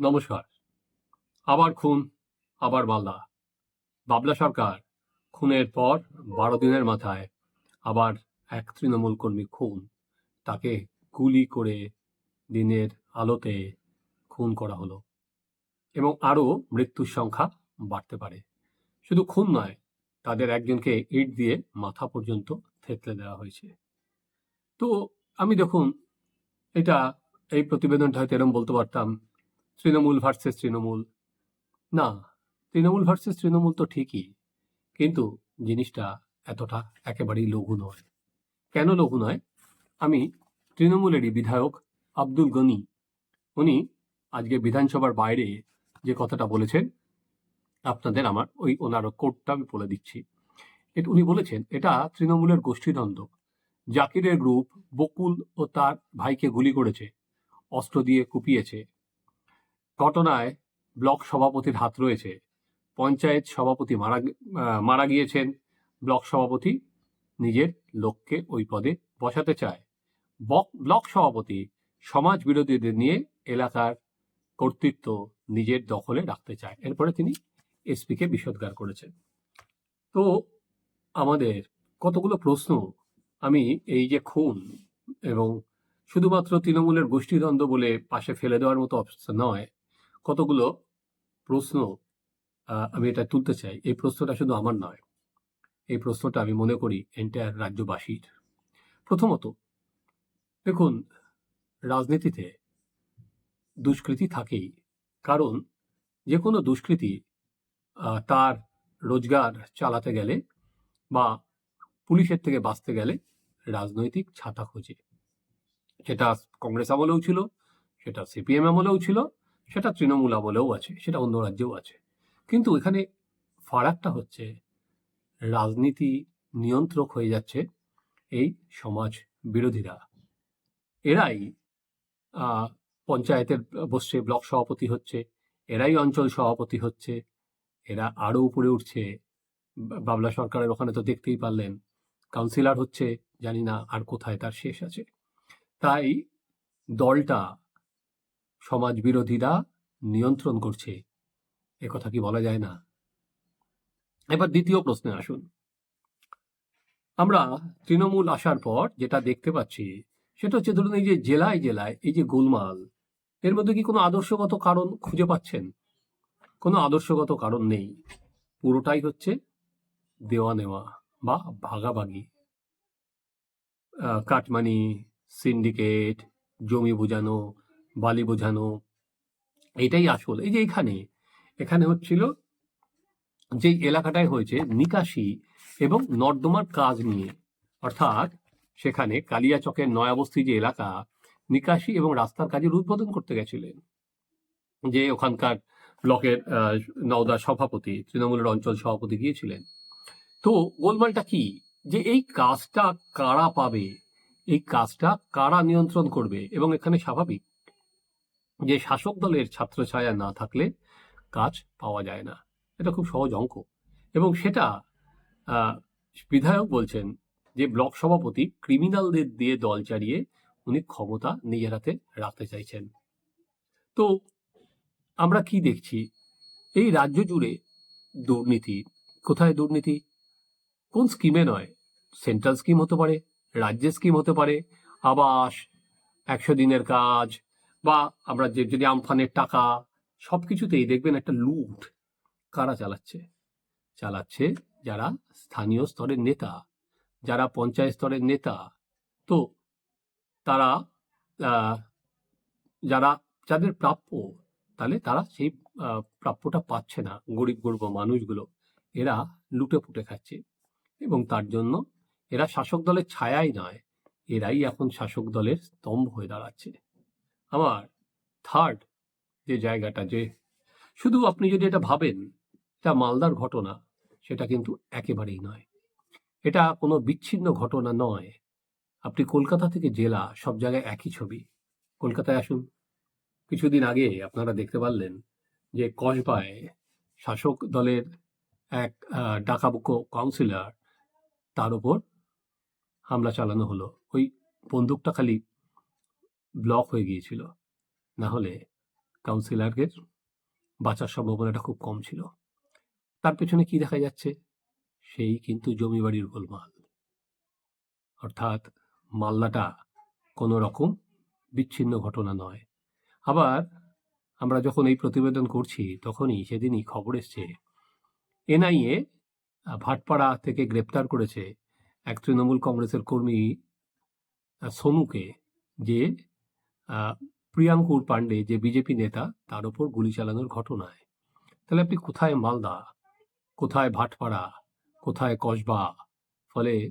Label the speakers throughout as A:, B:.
A: নমস্কার। আবার খুন, আবার মাল্লা বাবলা সরকার খুনের পর বারো দিনের মাথায় আবার এক তৃণমূল কর্মী খুন। তাকে গুলি করে দিনের আলোতে খুন করা হলো এবং আরও মৃত্যুর সংখ্যা বাড়তে পারে। শুধু খুন নয়, তাদের একজনকে ইট দিয়ে মাথা পর্যন্ত থেতলে দেওয়া হয়েছে। তো আমি দেখুন, এটা এই প্রতিবেদনটা হয়তো এরম বলতে পারতাম তৃণমূল ভার্সেস তৃণমূল। না, তৃণমূল ভার্সেস তৃণমূল তো ঠিকই, কিন্তু জিনিসটা এতটা একেবারেই লঘু নয়। কেন লঘু নয়? আমি তৃণমূলেরই বিধায়ক আব্দুল গনি, উনি আজকে বিধানসভার বাইরে যে কথাটা বলেছেন, আপনাদের আমার ওই ওনার কোর্টটা আমি বলে দিচ্ছি। এটা, উনি বলেছেন, এটা তৃণমূলের গোষ্ঠীদ্বন্দ্ব। জাকিরের গ্রুপ বকুল ও তার ভাইকে গুলি করেছে, অস্ত্র দিয়ে কুপিয়েছে ঘটনায় ব্লক সভাপতির হাত রয়েছে। পঞ্চায়েত সভাপতি মারা মারা গিয়েছেন। ব্লক সভাপতি নিজের লোককে ওই পদে বসাতে চায়। ব্লক সভাপতি সমাজ বিরোধীদের নিয়ে এলাকার কর্তৃত্ব নিজের দখলে রাখতে চায়। এরপরে তিনি এসপিকে বিষোদ্গার করেছেন। তো আমাদের কতগুলো প্রশ্ন, আমি এই যে খুন এবং শুধুমাত্র তৃণমূলের গোষ্ঠীদ্বন্দ্ব বলে পাশে ফেলে দেওয়ার মতো অবস্থা নয় কতগুলো প্রশ্ন আমি এটা তুলতে চাই। এই প্রশ্নটা শুধু আমার নয়। এই প্রশ্নটা আমি মনে করি এন্টায়ার রাজ্যবাসীর। প্রথমত, দেখুন, রাজনীতিতে দুষ্কৃতি থাকেই। কারণ যে কোনো দুষ্কৃতি তার রোজগার চালাতে গেলে বা পুলিশের থেকে বাঁচতে গেলে রাজনৈতিক ছাতা খোঁজে। সেটা কংগ্রেস আমলেও ছিল, সেটা সিপিএম আমলেও ছিল সেটা তৃণমূল আমলেও আছে, সেটা অন্য রাজ্যেও আছে। কিন্তু এখানে ফারাকটা হচ্ছে, রাজনীতি নিয়ন্ত্রক হয়ে যাচ্ছে এই সমাজ বিরোধীরা। এরাই পঞ্চায়েতের বসছে, ব্লক সভাপতি হচ্ছে, এরাই অঞ্চল সভাপতি হচ্ছে, এরা আরও উপরে উঠছে। বাবলা সরকারের ওখানে তো দেখতেই পারলেন, কাউন্সিলর হচ্ছে, জানি না আর কোথায় তার শেষ আছে। তাই দলটা সমাজ বিরোধীরা নিয়ন্ত্রণ করছে। কথা কি বলা যায় না? এবার দ্বিতীয় প্রশ্নে আসুন। আমরা তৃণমূল আসার পর যেটা দেখতে পাচ্ছি, সেটা হচ্ছে ধরুন এই যে জেলায় জেলায় এই যে গোলমাল, এর মধ্যে কি কোনো আদর্শগত কারণ খুঁজে পাচ্ছেন? কোনো আদর্শগত কারণ নেই। পুরোটাই হচ্ছে দেওয়া নেওয়া বা ভাগাভাগি। কাটমানি, সিন্ডিকেট, জমি বোঝানো বালি বোঝানো, এটাই আসল। এই যে এখানে এখানে হচ্ছিল যে এলাকাটায় হয়েছে নিকাশি এবং নর্দমার কাজ নিয়ে। অর্থাৎ সেখানে কালিয়াচকের নয়াবস্তি যে এলাকা, নিকাশি এবং রাস্তার কাজের উদ্বোধন করতে গেছিলেন। যে ওখানকার ব্লকের নওদা সভাপতি, তৃণমূলের অঞ্চল সভাপতি গিয়েছিলেন। তো গোলমালটা কি? যে এই কাজটা কারা পাবে? এই কাজটা কারা নিয়ন্ত্রণ করবে? এবং এখানে স্বাভাবিক যে শাসক দলের ছাত্রছায়া না থাকলে কাজ পাওয়া যায় না। এটা খুব সহজ অঙ্ক। এবং সেটা বিধায়ক বলছেন যে ব্লক সভাপতি ক্রিমিনালদের দিয়ে দল চালিয়ে উনি ক্ষমতা নিজের হাতে রাখতে চাইছেন। তো আমরা কি দেখছি? এই রাজ্য জুড়ে দুর্নীতি। কোথায় দুর্নীতি? কোন স্কিমে নয়। সেন্ট্রাল স্কিম হতে পারে, রাজ্যের স্কিম হতে পারে। আবাস, একশো দিনের কাজ বা আমরা যে, যদি আমফানের টাকা সব কিছুতেই দেখবেন একটা লুট কারা চালাচ্ছে? চালাচ্ছে যারা স্থানীয় স্তরের নেতা, যারা পঞ্চায়েত স্তরের নেতা। তো তারা যারা, যাদের প্রাপ্য, তাহলে তারা সেই প্রাপ্যটা পাচ্ছে না, গরিব গরিব মানুষগুলো। এরা লুটে পুটে খাচ্ছে এবং তার জন্য এরা শাসক দলের ছায়াই নয়, এরাই এখন শাসক দলের স্তম্ভ হয়ে দাঁড়াচ্ছে। আমার থার্ড যে জায়গাটা যে, শুধু আপনি যদি এটা ভাবেন, এটা মালদার ঘটনা, সেটা কিন্তু একেবারেই নয়। এটা কোনো বিচ্ছিন্ন ঘটনা নয়। আপনি কলকাতা থেকে জেলা, সব জায়গায় একই ছবি। কলকাতায় আসুন। কিছুদিন আগে আপনারা দেখতে পারলেন যে কসবায় শাসক দলের এক ডাকাবুকো কাউন্সিলর তার উপর হামলা চালানো হলো। ওই বন্দুকটা খালি ব্লক হয়ে গিয়েছিল। না হলে কাউন্সিলরের বাঁচার সম্ভাবনাটা খুব কম ছিল। তার পেছনে কি দেখা যাচ্ছে? সেই কিন্তু জমি বাড়ির গোলমাল। অর্থাৎ মাল্লাটা কোনো রকম বিচ্ছিন্ন ঘটনা নয়। আবার আমরা যখন এই প্রতিবেদন করছি, তখনই সেদিনই খবর এসছে, এনআইএ ভাটপাড়া থেকে গ্রেপ্তার করেছে এক তৃণমূল কংগ্রেসের কর্মী সোনুকে, যে প্রিয়াঙ্কুর পাণ্ডে, যে বিজেপি নেতা, তার উপর গুলি চালানোর ঘটনায়। তাহলে আপনি কোথায় মালদা? কোথায় ভাটপাড়া? কোথায় কসবা? ফলে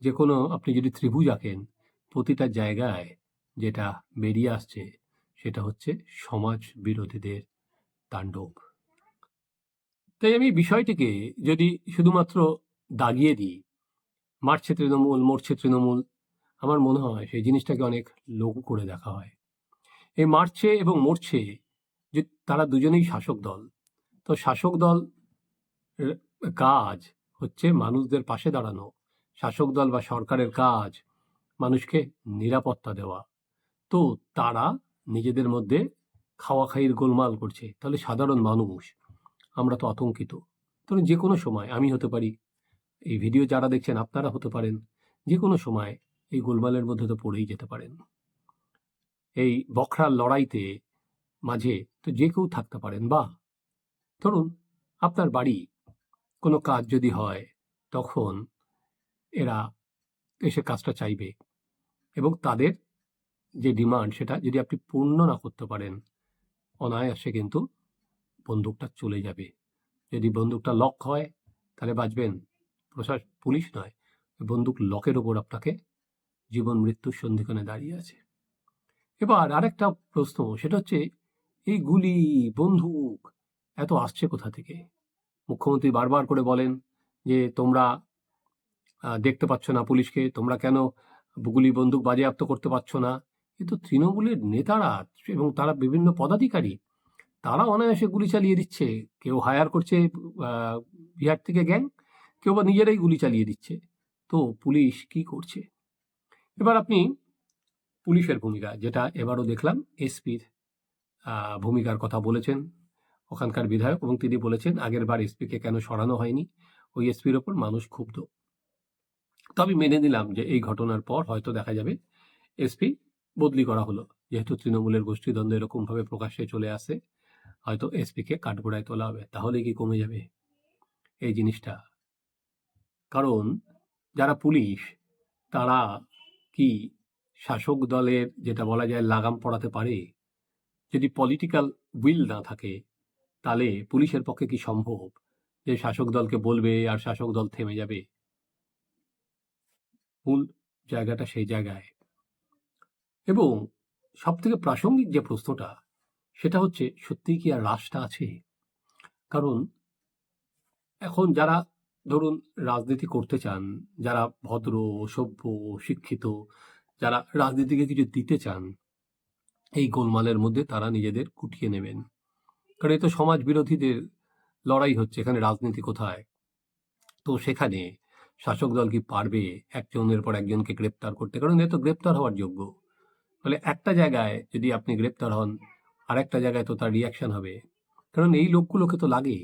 A: যে কোনো আপনি যদি ত্রিভুজ আঁকেন, প্রতিটা জায়গায় যেটা বেরিয়ে আসছে, সেটা হচ্ছে সমাজ বিরোধীদের তাণ্ডব। তাই আমি বিষয়টিকে যদি শুধুমাত্র দাগিয়ে দিই মারছে তৃণমূল মরছে তৃণমূল আমার মনে হয় সেই জিনিসটাকে অনেক লঘু করে দেখা হয়। এই মারছে এবং মরছে যে তারা দুজনেই শাসক দল। তো শাসক দল কাজ হচ্ছে মানুষদের পাশে দাঁড়ানো। শাসক দল বা সরকারের কাজ মানুষকে নিরাপত্তা দেওয়া। তো তারা নিজেদের মধ্যে খাওয়া খাইয়ের গোলমাল করছে। তাহলে সাধারণ মানুষ, আমরা তো আতঙ্কিত। ধরুন যে কোনো সময়, আমি হতে পারি। এই ভিডিও যারা দেখছেন, আপনারা হতে পারেন। যে কোনো সময় এই গোলমালের মধ্যে তো পড়েই যেতে পারেন। এই বখরার লড়াইতে মাঝে তো যে কেউ থাকতে পারেন বা ধরুন, আপনার বাড়ি কোনো কাজ যদি হয়, তখন এরা এসে কাজটা চাইবে এবং তাদের যে ডিমান্ড, সেটা যদি আপনি পূর্ণ না করতে পারেন, অনায়াসে কিন্তু বন্দুকটা চলে যাবে। যদি বন্দুকটা লক হয়, তাহলে বাঁচবেন। প্রশাস পুলিশ নয়, বন্দুক লকের ওপর আপনাকে জীবন মৃত্যুর সন্ধিক্ষণে দাঁড়িয়ে আছে। এবার আরেকটা প্রশ্ন, সেটা হচ্ছে, এই গুলি, বন্দুক, এত আসছে কোথা থেকে? মুখ্যমন্ত্রী বারবার করে বলেন যে, তোমরা দেখতে পাচ্ছ না পুলিশকে, তোমরা কেন গুলি, বন্দুক বাজেয়াপ্ত করতে পারছ না? কিন্তু তৃণমূলের নেতারা এবং তারা বিভিন্ন পদাধিকারী, তারা অনায়াসে গুলি চালিয়ে দিচ্ছে। কেউ হায়ার করছে বিহার থেকে গ্যাং, কেউ বা নিজেরাই গুলি চালিয়ে দিচ্ছে। তো পুলিশ কি করছে? এবার আপনি পুলিশের ভূমিকা, যেটা এবারও দেখলাম, এসপির ভূমিকার কথা বলেছেন ওখানকার বিধায়ক এবং তিনি বলেছেন, আগের বার এসপিকে কেন সরানো হয়নি? ওই এসপির ওপর মানুষ ক্ষুব্ধ। তবে মেনে নিলাম যে এই ঘটনার পর হয়তো দেখা যাবে এসপি বদলি করা হলো। যেহেতু তৃণমূলের গোষ্ঠীদ্বন্দ্ব এরকমভাবে প্রকাশ্যে চলে আসে, হয়তো এসপিকে কাঠগোড়ায় তোলা হবে। তাহলে কি কমে যাবে এই জিনিসটা? কারণ যারা পুলিশ, তারা কি শাসক দলের যেটা বলা যায় লাগাম পড়াতে পারে? যদি পলিটিক্যাল উইল না থাকে, তাহলে পুলিশের পক্ষে কি সম্ভব যে শাসক দলকে বলবে আর শাসক দল থেমে যাবে? মূল জায়গাটা সেই জায়গায়। এবং সব থেকে প্রাসঙ্গিক যে প্রশ্নটা, সেটা হচ্ছে সত্যিই কি আর রাশটা আছে? কারণ এখন যারা ধরুন, রাজনীতি করতে চান, যারা ভদ্র, সভ্য, শিক্ষিত, যারা রাজনীতিকে কিছু দিতে চান, এই গোলমালের মধ্যে তারা নিজেদের কুটিয়ে নেবেন। কারণ এ তো সমাজ বিরোধীদের লড়াই হচ্ছে, এখানে রাজনীতি কোথায়? তো সেখানে শাসক দল কি পারবে একজনের পর একজনকে গ্রেপ্তার করতে? কারণ এ তো গ্রেপ্তার হওয়ার যোগ্য। ফলে একটা জায়গায় যদি আপনি গ্রেপ্তার হন, আরেকটা জায়গায় তো তার রিয়াকশন হবে। কারণ এই লোকগুলোকে তো লাগে।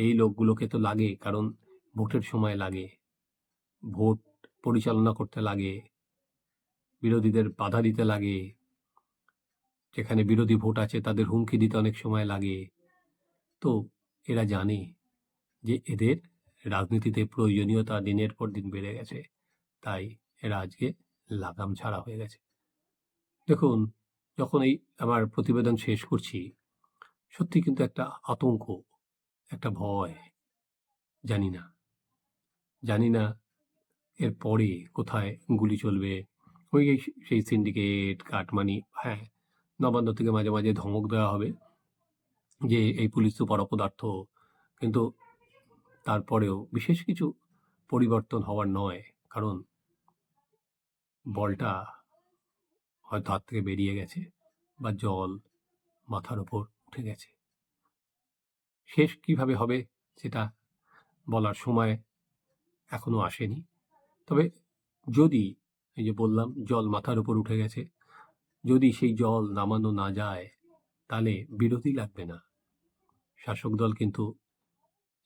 A: এই লোকগুলোকে তো লাগে, কারণ ভোটের সময় লাগে। ভোট পরিচালনা করতে লাগে, বিরোধীদের বাধা দিতে লাগে। যেখানে বিরোধী ভোট আছে, তাদের হুমকি দিতে অনেক সময় লাগে। তো এরা জানে যে এদের রাজনীতিতে প্রয়োজনীয়তা দিনের পর দিন বেড়ে গেছে। তাই এরা আজকে লাগাম ছাড়া হয়ে গেছে। দেখুন, যখন এই আমার প্রতিবেদন শেষ করছি, সত্যি কিন্তু একটা আতঙ্ক। একটা ভয়, জানি না। জানি না এর পরে কোথায় গুলি চলবে। ওই সেই সিন্ডিকেট কাটমানি হ্যাঁ নবান্ন থেকে মাঝে মাঝে ধমক দেওয়া হবে যে এই পুলিশ সুপার অপদার্থ। কিন্তু তারপরেও বিশেষ কিছু পরিবর্তন হওয়ার নয়, কারণ বলটা হয়তো হাত থেকে বেরিয়ে গেছে বা জল মাথার ওপর উঠে গেছে। শেষ কীভাবে হবে সেটা বলার সময় এখনও আসেনি। তবে যদি, এই যে বললাম, জল মাথার উপর উঠে গেছে, যদি সেই জল নামানো না যায়, তাহলে বিরোধী লাগবে না। শাসক দল কিন্তু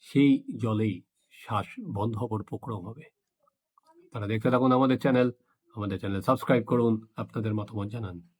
A: সেই জলেই শ্বাস বন্ধ হবার উপক্রম হবে। তারা দেখতে থাকুন আমাদের চ্যানেল। আমাদের চ্যানেল সাবস্ক্রাইব করুন, আপনাদের মতামত জানান।